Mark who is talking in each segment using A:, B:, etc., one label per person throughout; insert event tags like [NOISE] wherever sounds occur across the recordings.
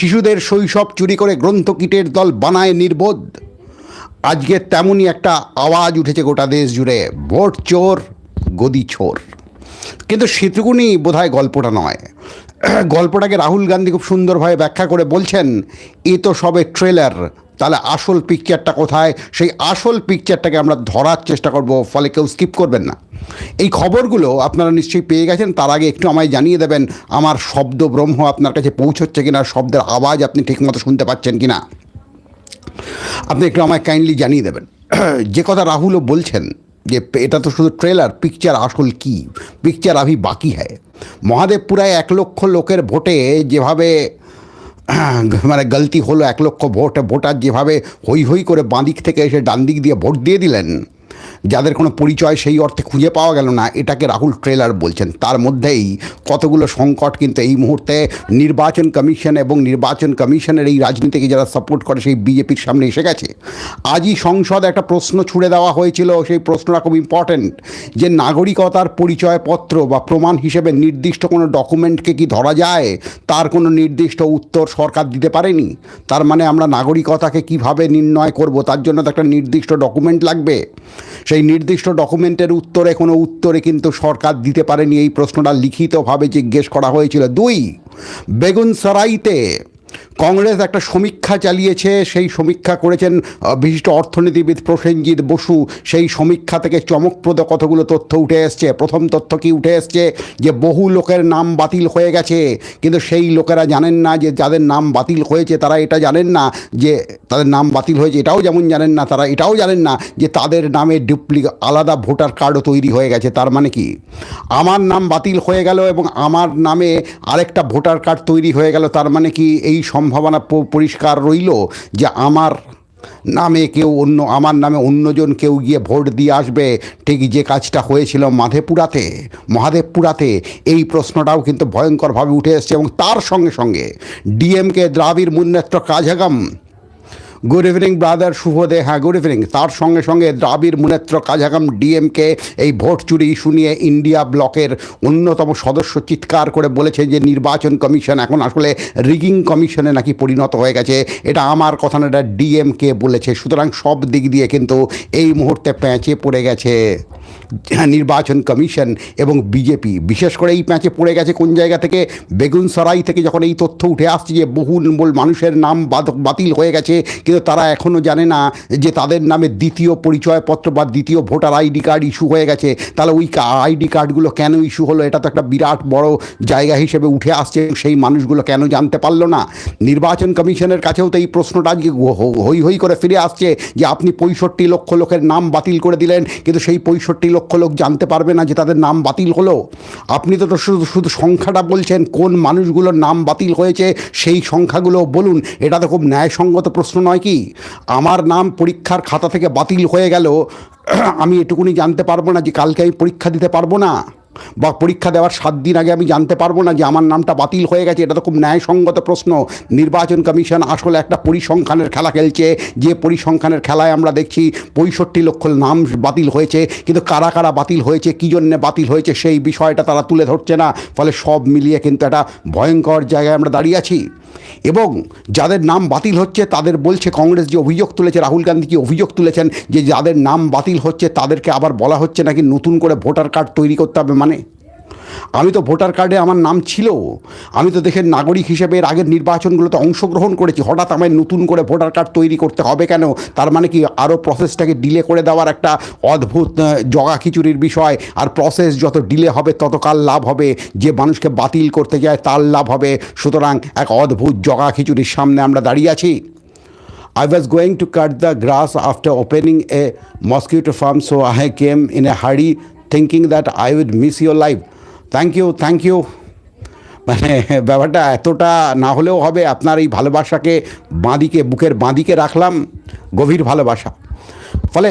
A: শিশুদের শৈশব চুরি করে গ্রন্থকীটের দল বানায় নির্বোধ। আজকে তেমনই একটা আওয়াজ উঠেছে গোটা দেশ জুড়ে। ভোট চোর, গদি চোর। কিন্তু সেটুকুনি বোধহয় গল্পটা নয়। গল্পটাকে রাহুল গান্ধী খুব সুন্দরভাবে ব্যাখ্যা করে বলছেন, এ তো সবে ট্রেলার তাহলে আসল পিকচারটা কোথায়? সেই আসল পিকচারটাকে আমরা ধরার চেষ্টা করব, ফলে কেউ স্কিপ করবেন না। এই খবরগুলো আপনারা নিশ্চয়ই পেয়ে গেছেন, তার আগে একটু আমায় জানিয়ে দেবেন, আমার শব্দ ব্রহ্ম আপনার কাছে পৌঁছচ্ছে কিনা, শব্দের আওয়াজ আপনি ঠিকমতো শুনতে পাচ্ছেন কিনা। আপনি একটু আমায় কাইন্ডলি জানিয়ে দেবেন। [CLEARS THROAT] যে কথা রাহুলও বলছেন, যে এটা তো শুধু ট্রেলার পিকচার আসল কি? পিকচার আভি বাকি হ্যায়। মহাদেবপুরায় এক লক্ষ লোকের ভোটে যেভাবে [CLEARS THROAT] মানে গলতি হলো এক লক্ষ ভোট, ভোটার যেভাবে হৈ হৈ করে বাঁদিক থেকে এসে ডান দিক দিয়ে ভোট দিয়ে দিলেন। যাদের কোনো পরিচয় সেই অর্থে খুঁজে পাওয়া গেল না, এটাকে রাহুল ট্রেলার বলছেন। তার মধ্যেই কতগুলো সংকট কিন্তু এই মুহূর্তে নির্বাচন কমিশন এবং নির্বাচন কমিশনের এই রাজনীতিকে যারা সাপোর্ট করে সেই বিজেপির সামনে এসে গেছে। আজই সংসদ একটা প্রশ্ন ছুড়ে দেওয়া হয়েছিল, সেই প্রশ্নটা খুব ইম্পর্ট্যান্ট যে নাগরিকতার পরিচয়পত্র বা প্রমাণ হিসেবে নির্দিষ্ট কোনো ডকুমেন্টকে কি ধরা যায়? তার কোনো নির্দিষ্ট উত্তর সরকার দিতে পারেনি? তার মানে আমরা নাগরিকতাকে কীভাবে নির্ণয় করব? তার জন্য তো একটা নির্দিষ্ট ডকুমেন্ট লাগবে। সেই নির্দিষ্ট ডকুমেন্টের উত্তরে, কোনো উত্তরে কিন্তু সরকার দিতে পারেনি। এই প্রশ্নটা লিখিতভাবে জিজ্ঞেস করা হয়েছিল। দুই, বেগুনসরাইতে কংগ্রেস একটা সমীক্ষা চালিয়েছে, সেই সমীক্ষা করেছেন বিশিষ্ট অর্থনীতিবিদ প্রসেনজিৎ বসু। সেই সমীক্ষা থেকে চমকপ্রদ কতগুলো তথ্য উঠে এসছে। প্রথম তথ্য কি উঠে এসছে? যে বহু লোকের নাম বাতিল হয়ে গেছে। কিন্তু সেই লোকেরা জানেন না যে যাদের নাম বাতিল হয়েছে, তারা এটা জানেন না যে তাদের নাম বাতিল হয়েছে, এটাও যেমন জানেন না, তারা এটাও জানেন না যে তাদের নামে ডুপ্লি আলাদা ভোটার কার্ডও তৈরি হয়ে গেছে। তার মানে কি? আমার নাম বাতিল হয়ে গেল এবং আমার নামে আরেকটা ভোটার কার্ড তৈরি হয়ে গেল, তার মানে কি এই সম্ভাবনা পরিষ্কার রইল যে আমার নামে কেউ অন্য, আমার নামে অন্যজন কেউ গিয়ে ভোট দিয়ে আসবে। ঠিক যে কাজটা হয়েছিল মাধেপুরাতে, মহাদেবপুরাতে, এই প্রশ্নটাও কিন্তু ভয়ঙ্করভাবে উঠে এসছে এবং তার সঙ্গে সঙ্গে DMK Dravida Munnetra Kazhagam good evening brother শুভদে হ্যাঁ গুড ইভিনিং তার সঙ্গে সঙ্গে দ্রাবিড় মুনেত্র কাঝাগাম ডিএমকে এই ভোট চুরি ইস্যু নিয়ে ইন্ডিয়া ব্লকের অন্যতম সদস্য চিৎকার করে বলেছে যে নির্বাচন কমিশন এখন আসলে রিগিং কমিশনে নাকি পরিণত হয়ে গেছে। এটা আমার কথা না, এটা ডিএমকে বলেছে। সুতরাং সব দিক দিয়ে কিন্তু এই মুহূর্তে প্যাঁচে পড়ে গেছে। নির্বাচন কমিশন এবং বিজেপি, বিশেষ করে এই প্যাঁচে পড়ে গেছে কোন জায়গা থেকে? বেগুনসরাই থেকে যখন এই তথ্য উঠে আসছে যে বহু মানুষের নাম বাতিল হয়ে গেছে, কিন্তু তারা এখনও জানে না যে তাদের নামে দ্বিতীয় পরিচয়পত্র বা দ্বিতীয় ভোটার আইডি কার্ড ইস্যু হয়ে গেছে। তাহলে ওই আইডি কার্ডগুলো কেন ইস্যু হলো? এটা তো একটা বিরাট বড় জায়গা হিসেবে উঠে আসছে সেই মানুষগুলো কেন জানতে পারল না? নির্বাচন কমিশনের কাছেও তো এই প্রশ্নটা আজকে হই হই করে ফিরে আসছে যে আপনি পঁয়ষট্টি লক্ষ লোকের নাম বাতিল করে দিলেন, কিন্তু সেই পঁয়ষট্টি লক্ষ লোক জানতে পারবে না যে তাদের নাম বাতিল হলো। আপনি তো শুধু শুধু সংখ্যাটা বলছেন, কোন মানুষগুলোর নাম বাতিল হয়েছে, সেই সংখ্যাগুলো বলুন। এটা তো খুব ন্যায়সঙ্গত প্রশ্ন নয় কি? আমার নাম পরীক্ষার খাতা থেকে বাতিল হয়ে গেল। [CLEARS THROAT] আমি এটুকুনি জানতে পারব না যে কালকে আমি পরীক্ষা দিতে পারব না। বা পরীক্ষা দেওয়ার সাত দিন আগে আমি জানতে পারব না যে আমার নামটা বাতিল হয়ে গেছে, এটা তো খুব ন্যায়সঙ্গত প্রশ্ন। নির্বাচন কমিশন আসলে একটা পরিসংখ্যানের খেলা খেলছে। যে পরিসংখ্যানের খেলায় আমরা দেখছি পঁয়ষট্টি লক্ষ নাম বাতিল হয়েছে, কিন্তু কারা কারা বাতিল হয়েছে, কী জন্যে বাতিল হয়েছে, সেই বিষয়টা তারা তুলে ধরছে না। ফলে সব মিলিয়ে কিন্তু একটা ভয়ঙ্কর জায়গায় আমরা দাঁড়িয়ে আছি। এবং যাদের নাম বাতিল হচ্ছে, তাদের বলছে কংগ্রেস যে অভিযোগ তুলেছে, রাহুল গান্ধী কি অভিযোগ তুলেছেন যে যাদের নাম বাতিল হচ্ছে, তাদেরকে আবার বলা হচ্ছে নাকি নতুন করে ভোটার কার্ড তৈরি করতে হবে মানে? আমি তো ভোটার কার্ডে আমার নাম ছিল। আমি তো দেশের নাগরিক হিসেবে এর আগের নির্বাচনগুলোতে অংশগ্রহণ করেছি। হঠাৎ আমায় নতুন করে ভোটার কার্ড তৈরি করতে হবে কেন? তার মানে কি আরও প্রসেসটাকে ডিলে করে দেওয়ার একটা অদ্ভুত জগা খিচুড়ির বিষয়। আর প্রসেস যত ডিলে হবে ততকাল লাভ হবে? যে মানুষকে বাতিল করতে যায় তার লাভ হবে। সুতরাং এক অদ্ভুত জগা খিচুড়ির সামনে আমরা দাঁড়িয়ে আছি। I was going to cut the grass after opening a mosquito farm, so I came in a hurry thinking that I would miss your life. Thank you thank you মানে ব্যাপারটা এতটা না হলেও হবে, আপনার এই ভালোবাসাকে বাঁদিকে, বুকের বাঁদিকে রাখলাম, গভীর ভালোবাসা। ফলে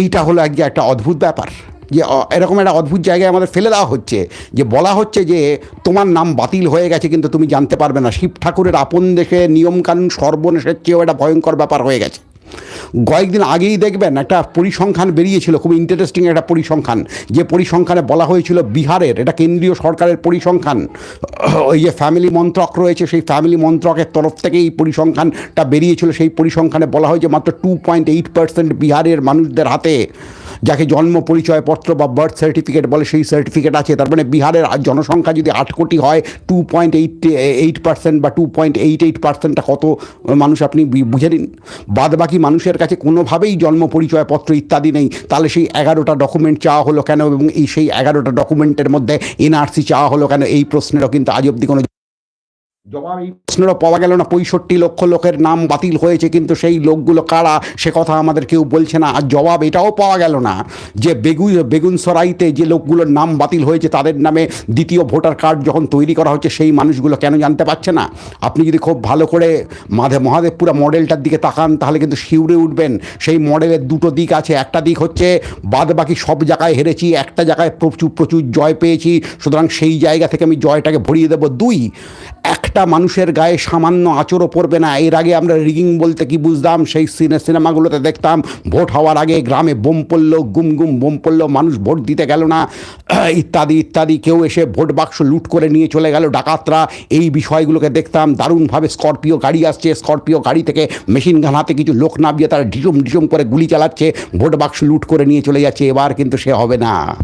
A: এইটা হলো এক একটা অদ্ভুত ব্যাপার, যে এরকম একটা অদ্ভুত জায়গায় আমাদের ফেলে দেওয়া হচ্ছে, যে বলা হচ্ছে যে তোমার নাম বাতিল হয়ে গেছে কিন্তু তুমি জানতে পারবে না। শিব ঠাকুরের আপন দেশে নিয়মকানুন সর্বনেশের চেয়েও একটা ভয়ঙ্কর ব্যাপার হয়ে গেছে। কয়েকদিন আগেই দেখবেন একটা পরিসংখ্যান বেরিয়েছিল, খুব ইন্টারেস্টিং একটা পরিসংখ্যান, যে পরিসংখ্যানে বলা হয়েছিল বিহারের, এটা কেন্দ্রীয় সরকারের পরিসংখ্যান, ওই যে ফ্যামিলি মন্ত্রক রয়েছে, সেই ফ্যামিলি মন্ত্রকের তরফ থেকে এই পরিসংখ্যানটা বেরিয়েছিল, সেই পরিসংখ্যানে বলা হয় যে মাত্র টু পয়েন্ট এইট পার্সেন্ট বিহারের মানুষদের হাতে যাকে জন্ম পরিচয়পত্র বা বার্থ সার্টিফিকেট বলে সেই সার্টিফিকেট আছে। তার মানে বিহারের জনসংখ্যা যদি আট কোটি হয় two point eight eight percent বা টু পয়েন্ট এইট এইট পার্সেন্টটা কত মানুষ আপনি বুঝে নিন। বাদ বাকি মানুষের কাছে কোনোভাবেই জন্ম পরিচয়পত্র ইত্যাদি নেই। তাহলে সেই এগারোটা ডকুমেন্ট চাওয়া হলো কেন? এবং এই সেই এগারোটা ডকুমেন্টের মধ্যে এনআরসি চাওয়া হলো কেন? এই প্রশ্নেরও কিন্তু আজ অব্দি কোনো জবাব এই প্রশ্নেরও পাওয়া গেল না, পঁয়ষট্টি লক্ষ লোকের নাম বাতিল হয়েছে, কিন্তু সেই লোকগুলো কারা, সে কথা আমাদের কেউ বলছে না। আর জবাব এটাও পাওয়া গেল না যে বেগু, বেগুনসরাইতে যে লোকগুলোর নাম বাতিল হয়েছে, তাদের নামে দ্বিতীয় ভোটার কার্ড যখন তৈরি করা হচ্ছে, সেই মানুষগুলো কেন জানতে পারছে না? আপনি যদি খুব ভালো করে মাধে, মহাদেবপুরা মডেলটার দিকে তাকান, তাহলে কিন্তু শিউরে উঠবেন। সেই মডেলের দুটো দিক আছে। একটা দিক হচ্ছে বাদ বাকি সব জায়গায় হেরেছি, একটা জায়গায় প্রচুর প্রচুর জয় পেয়েছি, সুতরাং সেই জায়গা থেকে আমি জয়টাকে ভরিয়ে দেবো। দুই, একটা মানুষের গায়ে সামান্য আচরও পড়বে না। এর আগে আমরা রিগিং বলতে কি বুঝতাম? সেই সিনে সিনেমাগুলোতে দেখতাম, ভোট হওয়ার আগে গ্রামে বোম পড়ল, গুম গুম বোম পড়ল, মানুষ ভোট দিতে গেল না। [CLEARS THROAT] ইত্যাদি ইত্যাদি, কেউ এসে ভোট বাক্স লুট করে নিয়ে চলে গেল ডাকাতরা। এই বিষয়গুলোকে দেখতাম, দারুণভাবে স্করপিও গাড়ি আসছে। স্করপিও গাড়ি থেকে মেশিন গান হাতে কিছু লোক নামিয়ে তারা ঢিসুম ঢিসুম করে গুলি চালাচ্ছে। ভোট বাক্স লুট করে নিয়ে চলে যাচ্ছে। এবার কিন্তু সে হবে না।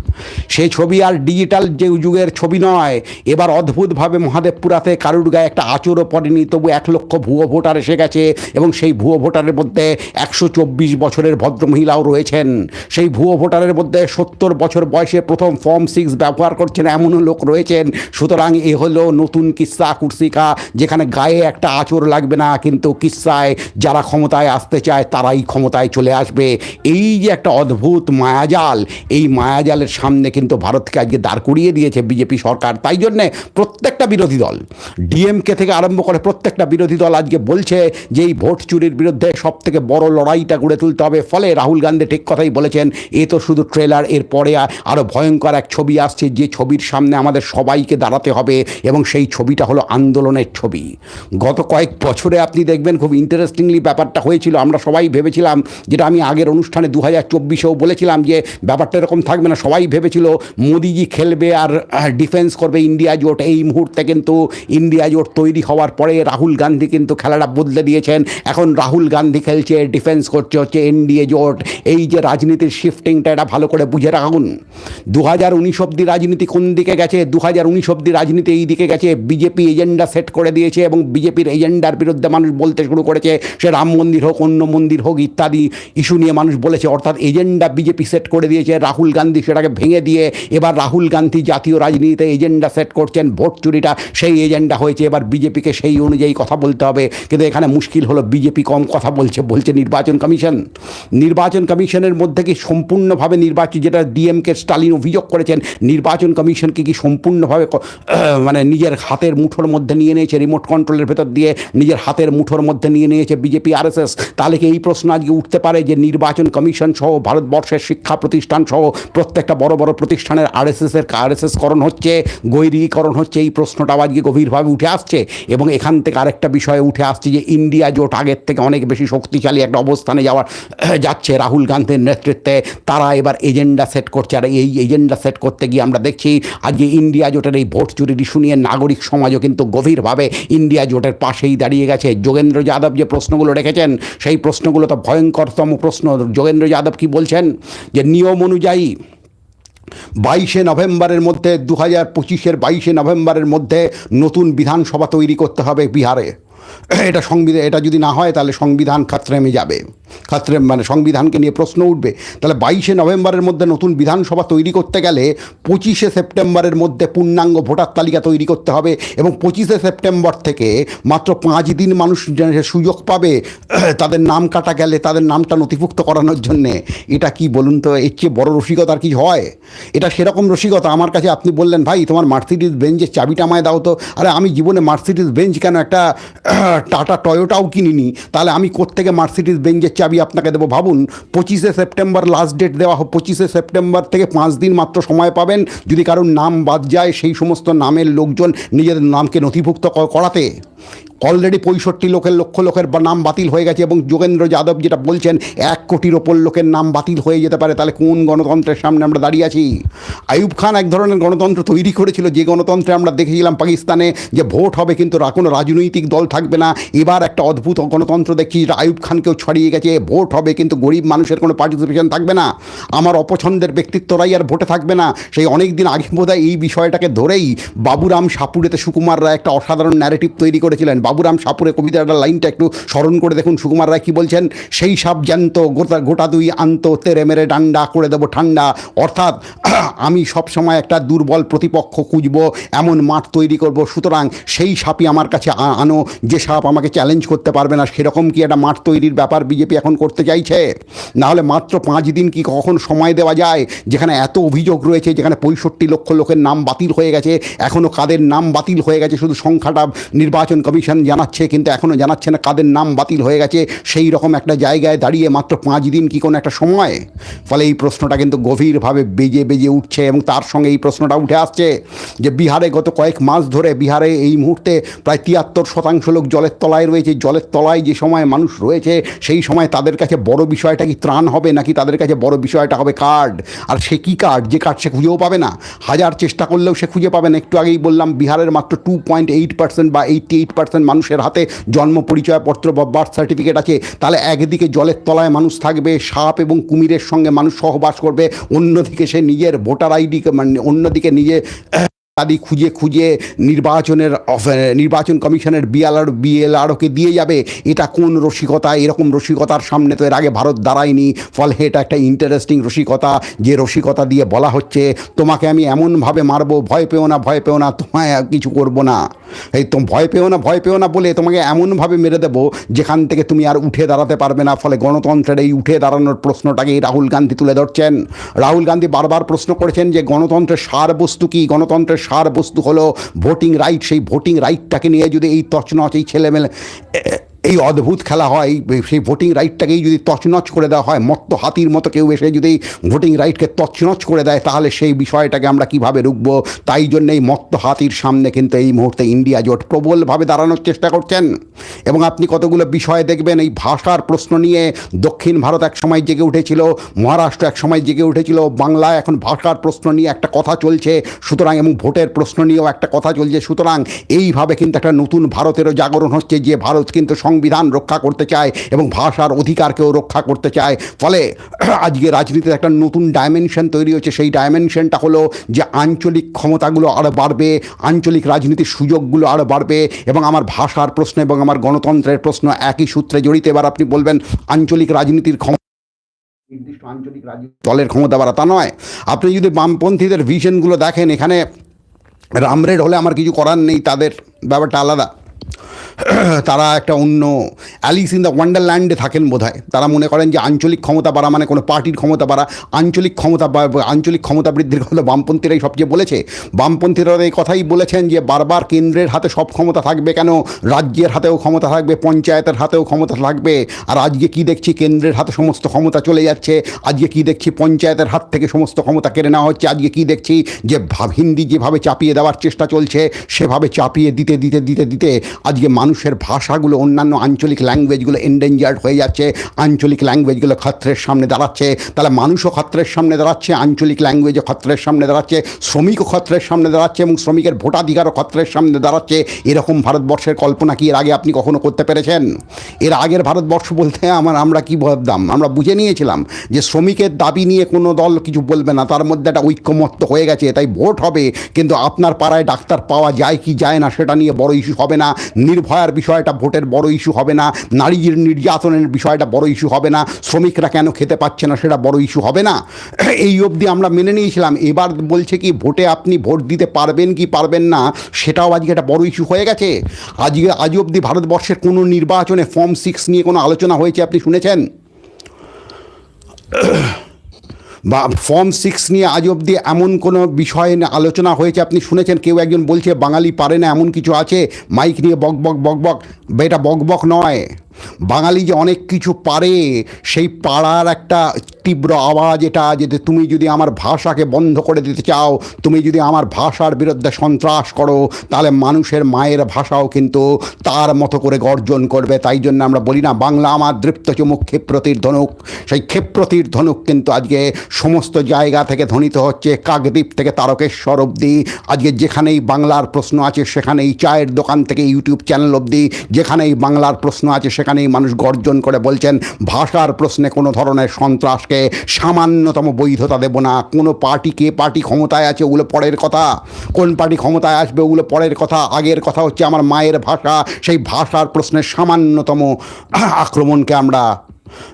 A: সে ছবি আর ডিজিটাল যে যুগের ছবি নয়, এবার অদ্ভুতভাবে মহাদেবপুরাতে কারুর গায়ে একটা আচরও পড়েনি, তবু এক লক্ষ ভুয়ো ভোটার এসে গেছে এবং সেই ভুয়ো ভোটারের মধ্যে একশো চব্বিশ বছরের ভদ্রমহিলাও রয়েছেন। সেই ভুয়ো ভোটারের মধ্যে সত্তর বছর বয়সে প্রথম ফর্ম সিক্স ব্যবহার করছেন এমনও লোক রয়েছেন। সুতরাং এ হলো নতুন কিস্সা কুর্সিকা, যেখানে গায়ে একটা আচর লাগবে না, কিন্তু কিস্সায় যারা ক্ষমতায় আসতে চায় তারাই ক্ষমতায় চলে আসবে। এই যে একটা অদ্ভুত মায়াজাল, এই মায়াজালের সামনে কিন্তু ভারতকে আজকে দাঁড় করিয়ে দিয়েছে বিজেপি সরকার। তাই জন্যে প্রত্যেকটা বিরোধী দল ডিএমকে থেকে আরম্ভ করে প্রত্যেকটা বিরোধী দল আজকে বলছে যে এই ভোট চুরির বিরুদ্ধে সব থেকে বড় লড়াইটা গড়ে তুলতে হবে। ফলে রাহুল গান্ধী ঠিক কথাই বলেছেন, এ তো শুধু ট্রেলার এরপরে আরও ভয়ঙ্কর এক ছবি আসছে যে ছবির সামনে আমাদের সবাইকে দাঁড়াতে হবে এবং সেই ছবিটা হলো আন্দোলনের ছবি। গত কয়েক বছরে আপনি দেখবেন খুব ইন্টারেস্টিংলি ব্যাপারটা হয়েছিল, আমরা সবাই ভেবেছিলাম যেটা আমি আগের অনুষ্ঠানে দু হাজার চব্বিশেও বলেছিলাম যে ব্যাপারটা এরকম থাকবে না, সবাই ভেবেছিল মোদিজি খেলবে আর ডিফেন্স করবে ইন্ডিয়া জোট। এই মুহূর্তে কিন্তু ইন্ডিয়া জোট তৈরি হওয়ার পরে রাহুল গান্ধী কিন্তু খেলাটা বদলে দিয়েছেন। এখন রাহুল গান্ধী খেলছে, ডিফেন্স করছে হচ্ছে এনডিএ জোট। এই যে রাজনীতির শিফটিংটা এটা ভালো করে বুঝে রাখুন। দু হাজার উনিশ অব্দি রাজনীতি কোন দিকে গেছে? দু হাজার উনিশ অব্দি রাজনীতি এই দিকে গেছে। বিজেপি এজেন্ডা সেট করে দিয়েছে এবং বিজেপির এজেন্ডার বিরুদ্ধে মানুষ বলতে শুরু করেছে সে রাম মন্দির হোক, অন্য মন্দির হোক, ইত্যাদি ইস্যু নিয়ে মানুষ বলেছে। অর্থাৎ এজেন্ডা বিজেপি সেট করে দিয়েছে, রাহুল গান্ধী সেটাকে ভেঙে দিয়ে। এবার রাহুল গান্ধী জাতীয় রাজনীতিতে এজেন্ডা সেট করছেন, ভোট চুরিটা, সেই এজেন্ডা হয়েছে এবার বিজেপিকে সেই অনুযায়ী কথা বলতে হবে। কিন্তু এখানে মুশকিল হলো বিজেপি কম কথা বলছে বলছে নির্বাচন কমিশন। নির্বাচন কমিশনের মধ্যে কি সম্পূর্ণভাবে নির্বাচন যেটা ডিএমকে, স্টালিন অভিযোগ করেছেন, নির্বাচন কমিশনকে কি সম্পূর্ণভাবে [CLEARS THROAT] মানে নিজের হাতের মুঠোর মধ্যে নিয়ে নিয়েছে, রিমোট কন্ট্রোলের ভেতর দিয়ে নিজের হাতের মুঠোর মধ্যে নিয়ে নিয়েছে বিজেপি আরএসএস? তাহলে কি এই প্রশ্ন আজকে উঠতে পারে যে নির্বাচন কমিশন সহ ভারতবর্ষের শিক্ষা প্রতিষ্ঠান সহ প্রত্যেকটা বড় বড় প্রতিষ্ঠানের আরএসএসের আরএসএস করণ হচ্ছে, গৈরিকরণ হচ্ছে, এই প্রশ্নটা আজকে গভীরভাবে উঠে আসছে এবং এখান থেকে আরেকটা বিষয় উঠে আসছে যে ইন্ডিয়া জোট আগের থেকে অনেক বেশি শক্তিশালী একটা অবস্থানে যাওয়ার, [CLEARS THROAT] যাচ্ছে। রাহুল গান্ধীর নেতৃত্বে তারা এবার এজেন্ডা সেট করছে। আর এই এজেন্ডা সেট করতে গিয়ে আমরা দেখছি আজকে ইন্ডিয়া জোটের এই ভোট চুরির ইস্যু নিয়ে নাগরিক সমাজও কিন্তু গভীরভাবে ইন্ডিয়া জোটের পাশেই দাঁড়িয়ে গেছে। যোগেন্দ্র যাদব যে প্রশ্নগুলো রেখেছেন, সেই প্রশ্নগুলো তো ভয়ঙ্করতম প্রশ্ন। যোগেন্দ্র যাদব কি বলছেন? যে নিয়ম অনুযায়ী বাইশে নভেম্বরের মধ্যে দু হাজার পঁচিশের বাইশে নভেম্বরের মধ্যে নতুন বিধানসভা তৈরি করতে হবে বিহারে। [COUGHS] এটা সংবিধান, এটা যদি না হয়, তাহলে সংবিধান খাতরেমে যাবে। খাতরে মানে সংবিধানকে নিয়ে প্রশ্ন উঠবে। তাহলে বাইশে নভেম্বরের মধ্যে নতুন বিধানসভা তৈরি করতে গেলে পঁচিশে সেপ্টেম্বরের মধ্যে পূর্ণাঙ্গ ভোটার তালিকা তৈরি করতে হবে এবং পঁচিশে সেপ্টেম্বর থেকে মাত্র পাঁচ দিন মানুষ সুযোগ পাবে, [COUGHS] তাদের নাম কাটা গেলে তাদের নামটা নথিভুক্ত করানোর জন্যে। এটা কি বলুন তো, এর চেয়ে বড় রসিকতা আর কি হয়? এটা সেরকম রসিকতা আমার কাছে আপনি বললেন, ভাই, তোমার মার্সিডিজ বেঞ্চের চাবিটা আমায় দাও তো। আরে আমি জীবনে মার্সিডিজ বেঞ্চ কেন একটা [COUGHS] টাটা টয়োটাও কিনিনি। তাহলে আমি কোত্থেকে মার্সিডিস বেঞ্জের চাবি আপনাকে দেবো? ভাবুন, পঁচিশে সেপ্টেম্বর লাস্ট ডেট দেওয়া হোক, পঁচিশে সেপ্টেম্বর থেকে পাঁচ দিন মাত্র সময় পাবেন। যদি কারোর নাম বাদ যায়, সেই সমস্ত নামের লোকজন নিজেদের নামকে নথিভুক্ত করাতে। অলরেডি পঁয়ষট্টি লোকের, লক্ষ লোকের নাম বাতিল হয়ে গেছে এবং যোগেন্দ্র যাদব যেটা বলছেন, এক কোটির ওপর লোকের নাম বাতিল হয়ে যেতে পারে, তাহলে কোন গণতন্ত্রের সামনে আমরা দাঁড়িয়ে আছি? আইয়ুব খান এক ধরনের গণতন্ত্র তৈরি করেছিল, যে গণতন্ত্রে আমরা দেখেছিলাম পাকিস্তানে যে ভোট হবে, কিন্তু কোনো রাজনৈতিক দল থাকবে না। এবার একটা অদ্ভুত গণতন্ত্র দেখছি, যেটা আইয়ুব খানকেও ছড়িয়ে গেছে, ভোট হবে, কিন্তু গরিব মানুষের কোনো পার্টিসিপেশন থাকবে না। আমার অপছন্দের ব্যক্তিত্বরাই আর ভোটে থাকবে না। সেই অনেক দিন আগে বোধহয় এই বিষয়টাকে ধরেই বাবুরাম সাপুরেতে সুকুমার রায় একটা অসাধারণ ন্যারেটিভ তৈরি করেছিলেন। বাবুরাম সাপুরে কবিতাটার লাইনটা একটু স্মরণ করে দেখুন। সুকুমার রায় কী বলছেন? সেই সব জ্যান্ত গোটা গোটা দুই আন্ত তেরে মেরে ডান্ডা করে দেবো ঠান্ডা। অর্থাৎ [CLEARS THROAT] আমি সবসময় একটা দুর্বল প্রতিপক্ষ খুঁজবো, এমন মাঠ তৈরি করব। সুতরাং সেই সাপই আমার কাছে আনো। যে সাপ আমাকে চ্যালেঞ্জ করতে পারবে না, সেরকম কি একটা মাঠ তৈরির ব্যাপার বিজেপি এখন করতে চাইছে? নাহলে মাত্র পাঁচ দিন কি কখন সময় দেওয়া যায়? যেখানে এত অভিযোগ রয়েছে, যেখানে পঁয়ষট্টি লক্ষ লোকের নাম বাতিল হয়ে গেছে এখনও কাদের নাম বাতিল হয়ে গেছে? শুধু সংখ্যাটা নির্বাচন কমিশন জানাচ্ছে, কিন্তু এখনও জানাচ্ছে না কাদের নাম বাতিল হয়ে গেছে। সেই রকম একটা জায়গায় দাঁড়িয়ে মাত্র পাঁচ দিন কি কোনো একটা সময়? ফলে এই প্রশ্নটা কিন্তু গভীরভাবে বেজে বেজে উঠছে এবং তার সঙ্গে এই প্রশ্নটা উঠে আসছে যে বিহারে গত কয়েক মাস ধরে বিহারে এই মুহূর্তে প্রায় তিয়াত্তর শতাংশ লোক জলের তলায় রয়েছে। জলের তলায় যে সময় মানুষ রয়েছে, সেই সময় তাদের কাছে বড় বিষয়টা কি ত্রাণ হবে নাকি তাদের কাছে বড় বিষয়টা হবে কার্ড? আর সে কী কার্ড? যে কার্ড সে খুঁজেও পাবে না। হাজার চেষ্টা করলেও সে খুঁজে পাবে না। একটু আগেই বললাম, বিহারের মাত্র টু পয়েন্ট এইট পার্সেন্ট বা এইটটি এইট পার্সেন্ট মানুষের হাতে জন্ম, পরিচয়পত্র বা বার্থ সার্টিফিকেট আছে, তাহলে একদিকে জলের তলায় মানুষ থাকবে, সাপ এবং কুমিরের সঙ্গে মানুষ সহবাস করবে, অন্যদিকে সে নিজের ভোটার আইডি মানে অন্যদিকে নিজে ইত্যাদি খুঁজে খুঁজে নির্বাচনের নির্বাচন কমিশনের বিএলআর বিএলআরওকে দিয়ে যাবে। এটা কোন রসিকতা? এরকম রসিকতার সামনে তো এর আগে ভারত দাঁড়ায়নি। ফলে এটা একটা ইন্টারেস্টিং রসিকতা যে রসিকতা দিয়ে বলা হচ্ছে, তোমাকে আমি এমনভাবে মারবো, ভয় পেও না, ভয় পেও না, তোমায় কিছু করব না। এই তো ভয় পেও না, ভয় পেও না বলে তোমাকে এমনভাবে মেরে দেবো, যেখান থেকে তুমি আর উঠে দাঁড়াতে পারবে না। ফলে গণতন্ত্রের এই উঠে দাঁড়ানোর প্রশ্নটাকেই রাহুল গান্ধী তুলে ধরছেন। রাহুল গান্ধী বারবার প্রশ্ন করেছেন যে গণতন্ত্রের সার বস্তু কি? গণতন্ত্রের সার বস্তু হলো ভোটিং রাইট সেই ভোটিং রাইটটাকে নিয়ে যদি এই তছনছ এই ছেলেমেলে এই অদ্ভুত খেলা হয় সেই ভোটিং রাইটটাকেই যদি তছনছ করে দেওয়া হয়, মত্ত হাতির মতো কেউ এসে যদি ভোটিং রাইটকে তছনছ করে দেয়, তাহলে সেই বিষয়টাকে আমরা কীভাবে রুখবো? তাই জন্য এই মত্ত হাতির সামনে কিন্তু এই মুহূর্তে ইন্ডিয়া জোট প্রবলভাবে দাঁড়ানোর চেষ্টা করছেন। এবং আপনি কতগুলো বিষয় দেখবেন, এই ভাষার প্রশ্ন নিয়ে দক্ষিণ ভারত এক সময় জেগে উঠেছিল, মহারাষ্ট্র এক সময় জেগে উঠেছিল বাংলায় এখন ভাষার প্রশ্ন নিয়ে একটা কথা চলছে, সুতরাং এবং ভোটের প্রশ্ন নিয়েও একটা কথা চলছে, সুতরাং এইভাবে কিন্তু একটা নতুন ভারতেরও জাগরণ হচ্ছে, যে ভারত কিন্তু সংবিধান রক্ষা করতে চায় এবং ভাষার অধিকারকেও রক্ষা করতে চায়। ফলে [CLEARS THROAT] আজকে রাজনীতিতে একটা নতুন ডাইমেনশন তৈরি হচ্ছে সেই ডাইমেনশনটা হলো যে আঞ্চলিক ক্ষমতাগুলো আরও বাড়বে, আঞ্চলিক রাজনীতির সুযোগগুলো আরও বাড়বে এবং আমার ভাষার প্রশ্ন এবং আমার গণতন্ত্রের প্রশ্ন একই সূত্রে জড়িত। এবার আপনি বলবেন, আঞ্চলিক রাজনীতির ক্ষমতা নির্দিষ্ট আঞ্চলিক রাজনীতি দলের ক্ষমতা বাড়া তা নয়। আপনি যদি বামপন্থীদের ভিশনগুলো দেখেন, এখানে রামরেড হলে আমার কিছু করার নেই, তাদের ব্যাপারটা আলাদা। [CLEARS THROAT] তারা একটা অন্য অ্যালিস ইন দ্য ওয়ান্ডারল্যান্ডে থাকেন বোধহয়। তারা মনে করেন যে আঞ্চলিক ক্ষমতা বাড়া মানে কোনো পার্টির ক্ষমতা বাড়া, আঞ্চলিক ক্ষমতা আঞ্চলিক ক্ষমতা বৃদ্ধির কথা বামপন্থীরাই সবচেয়ে বলেছে। বামপন্থীরা এই কথাই বলেছেন যে বারবার কেন্দ্রের হাতে সব ক্ষমতা থাকবে কেন? রাজ্যের হাতেও ক্ষমতা থাকবে, পঞ্চায়েতের হাতেও ক্ষমতা থাকবে। আর আজকে কি দেখছি কেন্দ্রের হাতে সমস্ত ক্ষমতা চলে যাচ্ছে? আজকে কি দেখছি পঞ্চায়েতের হাত থেকে সমস্ত ক্ষমতা কেড়ে নেওয়া হচ্ছে? আজকে কি দেখছি যে হিন্দি যেভাবে চাপিয়ে দেওয়ার চেষ্টা চলছে, সেভাবে চাপিয়ে দিতে দিতে দিতে দিতে আজকে মানুষের ভাষাগুলো, অন্যান্য আঞ্চলিক ল্যাঙ্গুয়েজগুলো এন্ডেঞ্জার্ড হয়ে যাচ্ছে, আঞ্চলিক ল্যাঙ্গুয়েজগুলো খত্রের সামনে দাঁড়াচ্ছে, তাহলে মানুষও খত্রের সামনে দাঁড়াচ্ছে, আঞ্চলিক ল্যাঙ্গুয়েজও খত্রের সামনে দাঁড়াচ্ছে, শ্রমিকও খত্রের সামনে দাঁড়াচ্ছে এবং শ্রমিকের ভোটাধিকারও খত্রের সামনে দাঁড়াচ্ছে। এরকম ভারতবর্ষের কল্পনা কি এর আগে আপনি কখনো করতে পেরেছেন? এর আগের ভারতবর্ষ বলতে আমার, আমরা কি ভাবতাম? আমরা বুঝে নিয়েছিলাম যে শ্রমিকের দাবি নিয়ে কোনো দল কিছু বলবে না, তার মধ্যে একটা ঐক্যমত্য হয়ে গেছে, তাই ভোট হবে, কিন্তু আপনার পাড়ায় ডাক্তার পাওয়া যায় কি যায় না, সেটা নিয়ে বড় ইস্যু হবে না নির্ভয়ার বিষয়টা ভোটের বড় ইস্যু হবে না, নারীর নির্যাতনের বিষয়টা বড় ইস্যু হবে না, শ্রমিকরা কেন খেতে পাচ্ছে না সেটা বড় ইস্যু হবে না? [CLEARS THROAT] এই অবধি আমরা মেনে নিয়েছিলাম। এবার বলছে কি, ভোটে আপনি ভোট দিতে পারবেন কি পারবেন না, সেটাও আজকে একটা বড় ইস্যু হয়ে গেছে। আজকে, আজ অবধি ভারতবর্ষের কোনো নির্বাচনে ফর্ম সিক্স নিয়ে কোনো আলোচনা হয়েছে আপনি শুনেছেন? [CLEARS THROAT] বা ফর্ম সিক্স নিয়ে আজ অবধি এমন কোনো বিষয়ে আলোচনা হয়েছে? আপনি শুনেছেন কেউ একজন বলছে, বাঙালি পারে না, এমন কিছু আছে? মাইক নিয়ে বক বক বক বক। এটা বক বক নয়। বাঙালি যে অনেক কিছু পারে, সেই পাড়ার একটা তীব্র আওয়াজ এটা যে তুমি যদি আমার ভাষাকে বন্ধ করে দিতে চাও, তুমি যদি আমার ভাষার বিরুদ্ধে সন্ত্রাস করো, তাহলে মানুষের মায়ের ভাষাও কিন্তু তার মতো করে গর্জন করবে। তাই জন্য আমরা বলি না, বাংলা আমার দৃপ্ত চমুক, ক্ষেপ্রতির ধনুক। সেই ক্ষেপ্রতির ধনুক কিন্তু আজকে সমস্ত জায়গা থেকে ধ্বনিত হচ্ছে, কাকদ্বীপ থেকে তারকেশ্বর অবধি। আজকে যেখানেই বাংলার প্রশ্ন আছে, সেখানেই চায়ের দোকান থেকে ইউটিউব চ্যানেল অবধি। যেখানেই বাংলার প্রশ্ন আছে সেখানেই মানুষ গর্জন করে বলছেন, ভাষার প্রশ্নে কোনো ধরনের সন্ত্রাসকে সামান্যতম বৈধতা দেব না। কোনো পার্টি কে পার্টি ক্ষমতায় আছে ওগুলো পরের কথা। কোন পার্টি ক্ষমতায় আসবে ওগুলো পরের কথা। আগের কথা হচ্ছে আমার মায়ের ভাষা। সেই ভাষার প্রশ্নের সামান্যতম আক্রমণকে আমরা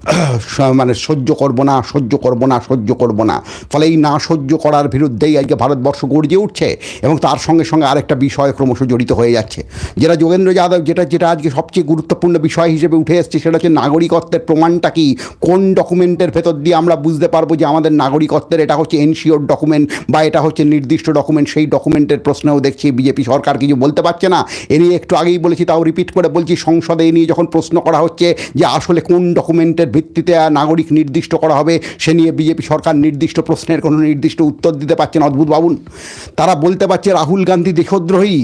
A: [CLEARS THROAT] মানে সহ্য করব না, সহ্য করব না, সহ্য করব না। ফলে এই না সহ্য করার বিরুদ্ধেই আজকে ভারতবর্ষ গর্জে উঠছে এবং তার সঙ্গে সঙ্গে আরেকটা বিষয় ক্রমশ জড়িত হয়ে যাচ্ছে। যেটা যোগেন্দ্র যাদব, যেটা যেটা আজকে সবচেয়ে গুরুত্বপূর্ণ বিষয় হিসেবে উঠে এসছে সেটা হচ্ছে নাগরিকত্বের প্রমাণটা কি? কোন ডকুমেন্টের ভেতর দিয়ে আমরা বুঝতে পারব যে আমাদের নাগরিকত্বের এটা হচ্ছে এনশিওর ডকুমেন্ট বা এটা হচ্ছে নির্দিষ্ট ডকুমেন্ট? সেই ডকুমেন্টের প্রশ্নেও দেখছি বিজেপি সরকার কিছু বলতে পারছে না। এ নিয়ে একটু আগেই বলেছি, তাও রিপিট করে বলছি, সংসদে এ নিয়ে যখন প্রশ্ন করা হচ্ছে যে আসলে কোন ডকুমেন্টের ভিত্তিতে নাগরিক নির্দিষ্ট করা হবে, সে নিয়ে বিজেপি সরকার নির্দিষ্ট প্রশ্নের কোনো নির্দিষ্ট উত্তর দিতে পারছেন অদ্ভুত বাবুন তারা বলতে পারছে রাহুল গান্ধী দেশদ্রোহী।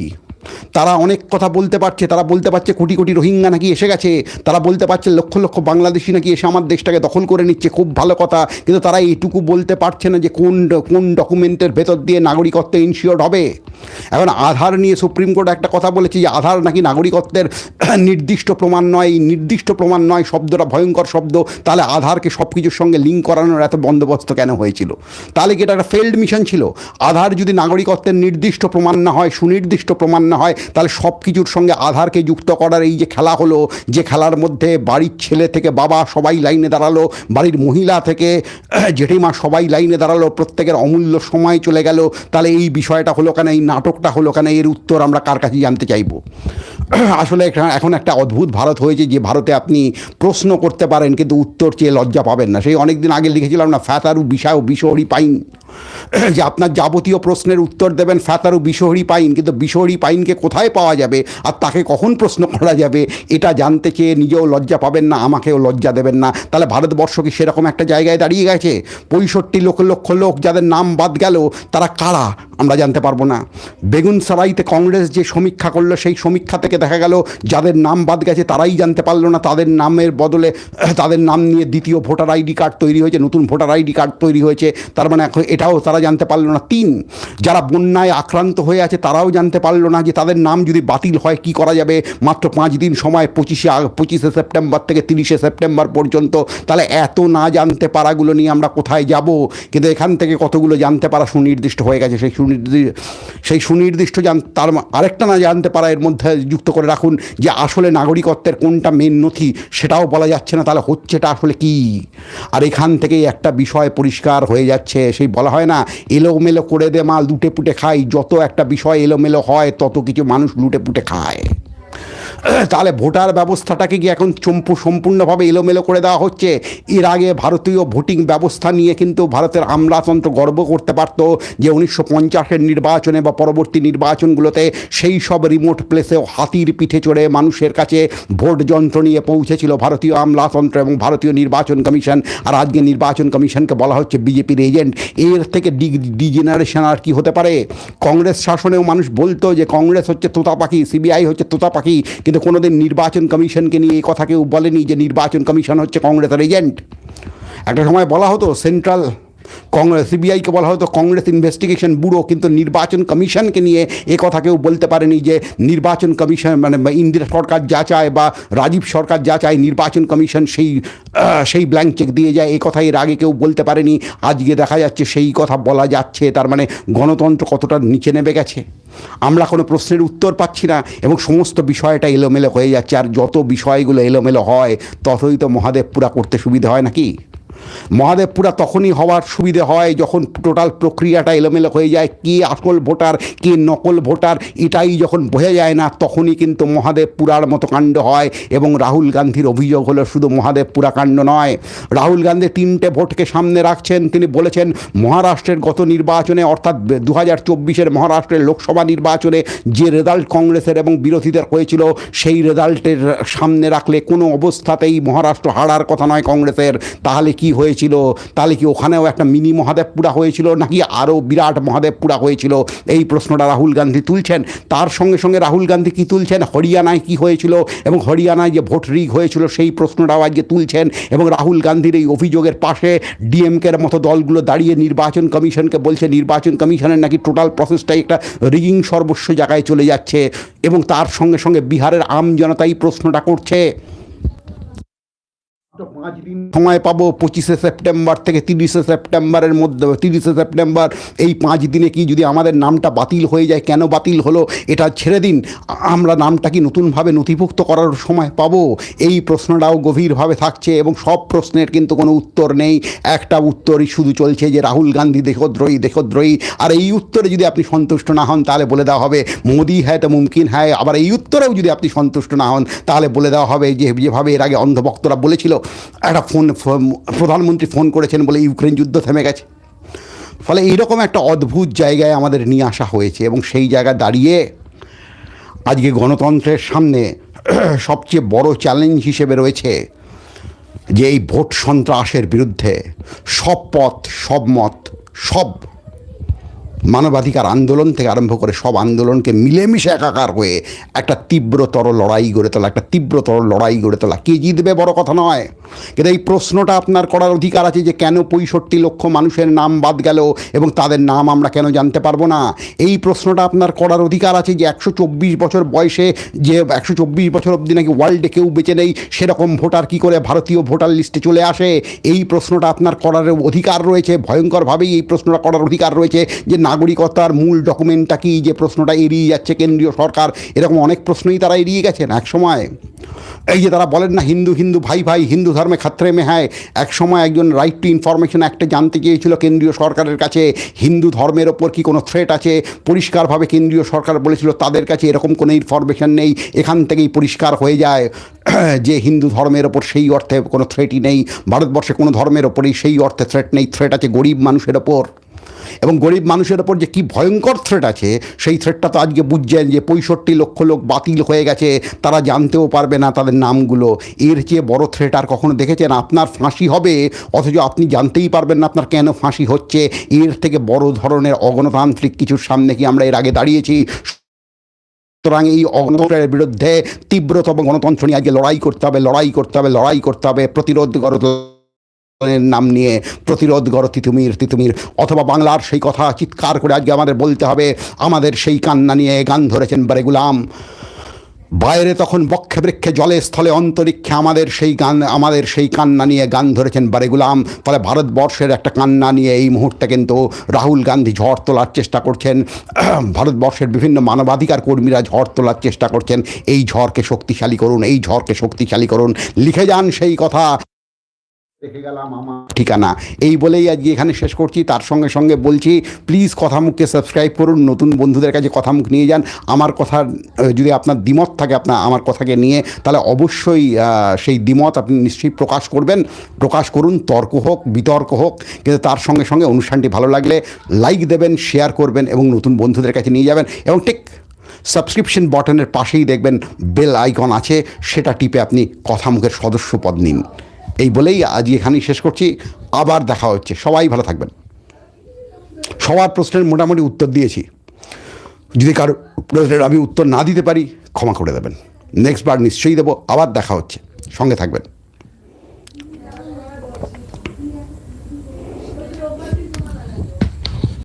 A: তারা অনেক কথা বলতে পারছে, তারা বলতে পারছে কোটি কোটি রোহিঙ্গা নাকি এসে গেছে, তারা বলতে পারছে লক্ষ লক্ষ বাংলাদেশি নাকি এসে আমার দেশটাকে দখল করে নিচ্ছে, খুব ভালো কথা, কিন্তু তারা এইটুকু বলতে পারছে না যে কোন কোন ডকুমেন্টের ভেতর দিয়ে নাগরিকত্ব ইনশিওর হবে। এখন আধার নিয়ে সুপ্রিম কোর্ট একটা কথা বলেছে যে আধার নাকি নাগরিকত্বের নির্দিষ্ট প্রমাণ নয়, এই নির্দিষ্ট প্রমাণ নয়, শব্দটা ভয়ঙ্কর শব্দ, তাহলে আধারকে সব কিছুর সঙ্গে লিঙ্ক করানোর এত বন্দোবস্ত কেন হয়েছিল? তাহলে কি এটা একটা ফেল্ড মিশন ছিল? আধার যদি নাগরিকত্বের নির্দিষ্ট প্রমাণ না হয়, সুনির্দিষ্ট প্রমাণ না হয়, তাহলে সব কিছুর সঙ্গে আধারকে যুক্ত করার এই যে খেলা হলো, যে খেলার মধ্যে বাড়ির ছেলে থেকে বাবা সবাই লাইনে দাঁড়াল, বাড়ির মহিলা থেকে [CLEARS THROAT] জেঠিমা সবাই লাইনে দাঁড়াল, প্রত্যেকের অমূল্য সময় চলে গেল, তাহলে এই বিষয়টা হলো কেন, এই নাটকটা হলো কেন, এর উত্তর আমরা কার কাছে জানতে চাইব? [CLEARS THROAT] আসলে এখন একটা অদ্ভুত ভারত হয়েছে, যে ভারতে আপনি প্রশ্ন করতে পারেন, কিন্তু উত্তর চেয়ে লজ্জা পাবেন না। সেই অনেক দিন আগে লিখেছিলাম না, ফ্যাতারু বিষয় বিষহরি পাইন। [CLEARS THROAT] যে আপনার যাবতীয় প্রশ্নের উত্তর দেবেন, ফ্যাতারু বিষহরি পাইন। কিন্তু বিষহরি পাইনকে কোথায় পাওয়া যাবে আর তাকে কখন প্রশ্ন করা যাবে, এটা জানতে চেয়ে নিজেও লজ্জা পাবেন না, আমাকেও লজ্জা দেবেন না। তাহলে ভারতবর্ষ কি সেরকম একটা জায়গায় দাঁড়িয়ে গেছে? পঁয়ষট্টি লক্ষ লক্ষ লোক যাদের নাম বাদ গেল, তারা কারা? আমরা জানতে পারব না। বেগুন সারাইতে কংগ্রেস যে সমীক্ষা করল, সেই সমীক্ষা থেকে দেখা গেল, যাদের নাম বাদ গেছে তারাই জানতে পারল না। তাদের নামের বদলে, তাদের নাম নিয়ে দ্বিতীয় ভোটার আইডি কার্ড তৈরি হয়েছে, নতুন ভোটার আইডি কার্ড তৈরি হয়েছে। তার মানে এখন এটাও তারা জানতে পারল না। তিন, যারা বন্যায় আক্রান্ত হয়ে আছে তারাও জানতে পারল না যে তাদের নাম যদি বাতিল হয়, কি করা যাবে? মাত্র পাঁচ দিন সময়, পঁচিশে পঁচিশে সেপ্টেম্বর থেকে তিরিশে সেপ্টেম্বর পর্যন্ত। তাহলে এত না জানতে পারাগুলো নিয়ে আমরা কোথায় যাব? কিন্তু এখান থেকে কতগুলো জানতে পারা সুনির্দিষ্ট হয়ে গেছে সেই সুনির্দিষ্ট সেই সুনির্দিষ্ট জান, তার আরেকটা না জানতে পারা এর মধ্যে যুক্ত করে রাখুন যে আসলে নাগরিকত্বের কোনটা মেন নথি সেটাও বলা যাচ্ছে না, তাহলে হচ্ছেটা আসলে কি? আর এখান থেকেই একটা বিষয় পরিষ্কার হয়ে যাচ্ছে, সেই বলা হয় না, এলোমেলো করে দে মাল লুটে পুটে খাই, যত একটা বিষয় এলোমেলো হয়, তত কিছু মানুষ লুটে পুটে খায়। [CLEARS THROAT] তাহলে ভোটার ব্যবস্থাটাকে কি এখন চম্পু সম্পূর্ণভাবে এলোমেলো করে দেওয়া হচ্ছে। এর আগে ভারতীয় ভোটিং ব্যবস্থা নিয়ে কিন্তু ভারতের আমলাতন্ত্র গর্ব করতে পারত যে উনিশশো পঞ্চাশের নির্বাচনে বা পরবর্তী নির্বাচনগুলোতে সেই সব রিমোট প্লেসেও হাতির পিঠে চড়ে মানুষের কাছে ভোট যন্ত্র নিয়ে পৌঁছেছিল ভারতীয় আমলাতন্ত্র এবং ভারতীয় নির্বাচন কমিশন। আর আজকে নির্বাচন কমিশনকে বলা হচ্ছে বিজেপির এজেন্ট। এর থেকে ডি, ডিজেনারেশন আর কি হতে পারে? কংগ্রেস শাসনেও মানুষ বলতো যে কংগ্রেস হচ্ছে তোতা পাখি সিবিআই হচ্ছে তোতা পাখি কিন্তু কোনোদিন নির্বাচন কমিশনকে নিয়ে এই কথা কেউ বলেনি যে নির্বাচন কমিশন হচ্ছে কংগ্রেসের এজেন্ট। একটা সময় বলা হতো, সেন্ট্রাল কংগ্রেস, সিবিআইকে বলা হতো কংগ্রেস ইনভেস্টিগেশন ব্যুরো, কিন্তু নির্বাচন কমিশনকে নিয়ে এ কথা কেউ বলতে পারেনি যে নির্বাচন কমিশন মানে ইন্দিরা সরকার যা চায় বা রাজীব সরকার যা চায়, নির্বাচন কমিশন সেই সেই ব্ল্যাঙ্ক চেক দিয়ে যায়। এ কথা এর আগে কেউ বলতে পারেনি। আজকে দেখা যাচ্ছে সেই কথা বলা যাচ্ছে। তার মানে গণতন্ত্র কতটা নিচে নেমে গেছে? আমরা কোনো প্রশ্নের উত্তর পাচ্ছি না এবং সমস্ত বিষয়টা এলোমেলো হয়ে যাচ্ছে। আর যত বিষয়গুলো এলোমেলো হয়, ততই তো মহাদেব পুরা করতে সুবিধা হয় নাকি? মহাদেবপুরা তখনই হওয়ার সুবিধে হয় যখন টোটাল প্রক্রিয়াটা এলোমেলো হয়ে যায়, কে আসল ভোটার, কে নকল ভোটার, এটাই যখন বোঝা যায় না, তখনই কিন্তু মহাদেবপুরার মতো কাণ্ড হয় এবং রাহুল গান্ধীর অভিযোগ হলো শুধু মহাদেবপুরা কাণ্ড নয়। রাহুল গান্ধী তিনটে ভোটকে সামনে রাখছেন, তিনি বলেছেন মহারাষ্ট্রের গত নির্বাচনে, অর্থাৎ দু হাজার চব্বিশের মহারাষ্ট্রের লোকসভা নির্বাচনে যে রেজাল্ট কংগ্রেসের এবং বিরোধীদের হয়েছিল, সেই রেজাল্টের সামনে রাখলে কোনো অবস্থাতেই মহারাষ্ট্র হারার কথা নয় কংগ্রেসের। তাহলে কি হয়েছিল, তাহলে কি ওখানেও একটা মিনি মহাদেব মহাদেবপুরা হয়েছিল নাকি আরও বিরাট মহাদেব মহাদেবপুরা হয়েছিল? এই প্রশ্নটা রাহুল গান্ধী তুলছেন। তার সঙ্গে সঙ্গে রাহুল গান্ধী কি তুলছেন? হরিয়ানায় কি হয়েছিল এবং হরিয়ানায় যে ভোট রিগ হয়েছিল সেই প্রশ্নটাও আজকে তুলছেন এবং রাহুল গান্ধীর এই অভিযোগের পাশে ডিএমকের মতো দলগুলো দাঁড়িয়ে নির্বাচন কমিশনকে বলছে, নির্বাচন কমিশনের নাকি টোটাল প্রসেসটাই একটা রিগিং সর্বস্ব জায়গায় চলে যাচ্ছে এবং তার সঙ্গে সঙ্গে বিহারের আম জনতাই প্রশ্নটা করছে। পাঁচ দিন সময় পাবো পঁচিশে সেপ্টেম্বর থেকে তিরিশে সেপ্টেম্বরের মধ্যে, তিরিশে সেপ্টেম্বর। এই পাঁচ দিনে কি যদি আমাদের নামটা বাতিল হয়ে যায়, কেন বাতিল হলো এটা ছেড়ে দিন। আমরা নামটা কি নতুনভাবে নথিভুক্ত করার সময় পাবো? এই প্রশ্নটাও গভীরভাবে থাকছে এবং সব প্রশ্নের কিন্তু কোনো উত্তর নেই। একটা উত্তরই শুধু চলছে যে রাহুল গান্ধী দেশদ্রোহী দেশদ্রোহী। আর এই উত্তরে যদি আপনি সন্তুষ্ট না হন, তাহলে বলে দেওয়া হবে, মোদি হ্যাঁ তো মুমকিন হ্যাঁ আবার এই উত্তরেও যদি আপনি সন্তুষ্ট না হন, তাহলে বলে দেওয়া হবে যে, যেভাবে এর আগে অন্ধভক্তরা বলেছিল একটা ফোন প্রধানমন্ত্রী ফোন করেছেন বলে ইউক্রেন যুদ্ধ থেমে গেছে। ফলে এইরকম একটা অদ্ভুত জায়গায় আমাদের নিয়ে আসা হয়েছে এবং সেই জায়গায় দাঁড়িয়ে আজকে গণতন্ত্রের সামনে [CLEARS THROAT] সবচেয়ে বড় চ্যালেঞ্জ হিসেবে রয়েছে যে এই ভোট সন্ত্রাসের বিরুদ্ধে সব পথ, সব মত, সব মানবাধিকার আন্দোলন থেকে আরম্ভ করে সব আন্দোলনকে মিলেমিশে একাকার হয়ে একটা তীব্রতর লড়াই গড়ে তোলা, একটা তীব্রতর লড়াই গড়ে তোলা। কে জিতবে বড় কথা নয়। কিন্তু এই প্রশ্নটা আপনার করার অধিকার আছে যে কেন পঁয়ষট্টি লক্ষ মানুষের নাম বাদ গেল এবং তাদের নাম আমরা কেন জানতে পারব না? এই প্রশ্নটা আপনার করার অধিকার আছে যে একশো চব্বিশ বছর বয়সে যে একশো চব্বিশ বছর অবধি নাকি ওয়ার্ল্ডে কেউ বেঁচে নেই, সেরকম ভোটার কি করে ভারতীয় ভোটার লিস্টে চলে আসে? এই প্রশ্নটা আপনার করার অধিকার রয়েছে, ভয়ঙ্করভাবেই এই প্রশ্নটা করার অধিকার রয়েছে যে নাগরিকতার মূল ডকুমেন্টটা কি? যে প্রশ্নটা এড়িয়ে যাচ্ছে কেন্দ্রীয় সরকার, এরকম অনেক প্রশ্নই তারা এড়িয়ে গেছেন এক সময়। এই যে তারা বলেন না, হিন্দু হিন্দু, ভাই ভাই, হিন্দু ধর্মে খাত্রে মে হ্যায় এক সময় একজন রাইট টু ইনফরমেশন একটা জানতে চেয়েছিল কেন্দ্রীয় সরকারের কাছে, হিন্দু ধর্মের ওপর কি কোনো থ্রেট আছে? পরিষ্কারভাবে কেন্দ্রীয় সরকার বলেছিল, তাদের কাছে এরকম কোনো ইনফরমেশন নেই, এখান থেকেই পরিষ্কার হয়ে যায়। [CLEARS THROAT] যে হিন্দু ধর্মের ওপর সেই অর্থে কোনো থ্রেটই নেই, ভারতবর্ষে কোনো ধর্মের ওপরেই সেই অর্থে থ্রেট নেই থ্রেট আছে গরিব মানুষের ওপর। এবং গরিব মানুষের ওপর যে কি ভয়ঙ্কর থ্রেট আছে, সেই থ্রেটটা তো আজকে বুঝছেন যে পঁয়ষট্টি লক্ষ লোক বাতিল হয়ে গেছে, তারা জানতেও পারবে না তাদের নামগুলো। এর চেয়ে বড় থ্রেট আর কখনো দেখেছেন? আপনার ফাঁসি হবে, অথচ আপনি জানতেই পারবেন না আপনার কেন ফাঁসি হচ্ছে। এর থেকে বড় ধরনের অগণতান্ত্রিক কিছুর সামনে কি আমরা এর আগে দাঁড়িয়েছি? সুতরাং এই অগণতন্ত্রের বিরুদ্ধে তীব্রতম গণতন্ত্র নিয়ে আজকে লড়াই করতে হবে, লড়াই করতে হবে, লড়াই করতে হবে, প্রতিরোধ করতে নাম নিয়ে প্রতিরোধ গড় তিতুমির তিতুমির। অথবা বাংলার সেই কথা চিৎকার করে আজকে আমাদের বলতে হবে, আমাদের সেই কান্না নিয়ে গান ধরেছেন বারেগুলাম বাইরে তখন বক্ষে বৃক্ষে জলে স্থলে অন্তরিক্ষে আমাদের সেই গান, আমাদের সেই কান্না নিয়ে গান ধরেছেন বারেগুলাম ফলে ভারতবর্ষের একটা কান্না নিয়ে এই মুহূর্তে কিন্তু রাহুল গান্ধী ঝড় তোলার চেষ্টা করছেন। [CLEARS THROAT] ভারতবর্ষের বিভিন্ন মানবাধিকার কর্মীরা ঝড় তোলার চেষ্টা করছেন। এই ঝড়কে শক্তিশালী করুন, এই ঝড়কে শক্তিশালী করুন। লিখে যান সেই কথা। রেখে গেলাম আমার ঠিকানা। এই বলেই আজকে এখানে শেষ করছি। তার সঙ্গে সঙ্গে বলছি প্লিজ কথামুখকে সাবস্ক্রাইব করুন। নতুন বন্ধুদের কাছে কথামুখ নিয়ে যান। আমার কথা যদি আপনার দ্বিমত থাকে, আপনার, আমার কথাকে নিয়ে, তাহলে অবশ্যই সেই দ্বিমত আপনি নিশ্চয়ই প্রকাশ করবেন। প্রকাশ করুন, তর্ক হোক, বিতর্ক হোক। কিন্তু তার সঙ্গে সঙ্গে অনুষ্ঠানটি ভালো লাগলে লাইক দেবেন শেয়ার করবেন এবং নতুন বন্ধুদের কাছে নিয়ে যাবেন এবং ঠিক সাবস্ক্রিপশন বটনের পাশেই দেখবেন বেল আইকন আছে। সেটা টিপে আপনি কথামুখের সদস্য পদ নিন। এই বলেই আজ এখানেই শেষ করছি। আবার দেখা হচ্ছে। সবাই ভালো থাকবেন। সবার প্রশ্নের মোটামুটি উত্তর দিয়েছি। যদি কারও প্রশ্নের আমি উত্তর না দিতে পারি, ক্ষমা করে দেবেন। নেক্সট বার নিশ্চয়ই দেবো। আবার দেখা হচ্ছে। সঙ্গে থাকবেন।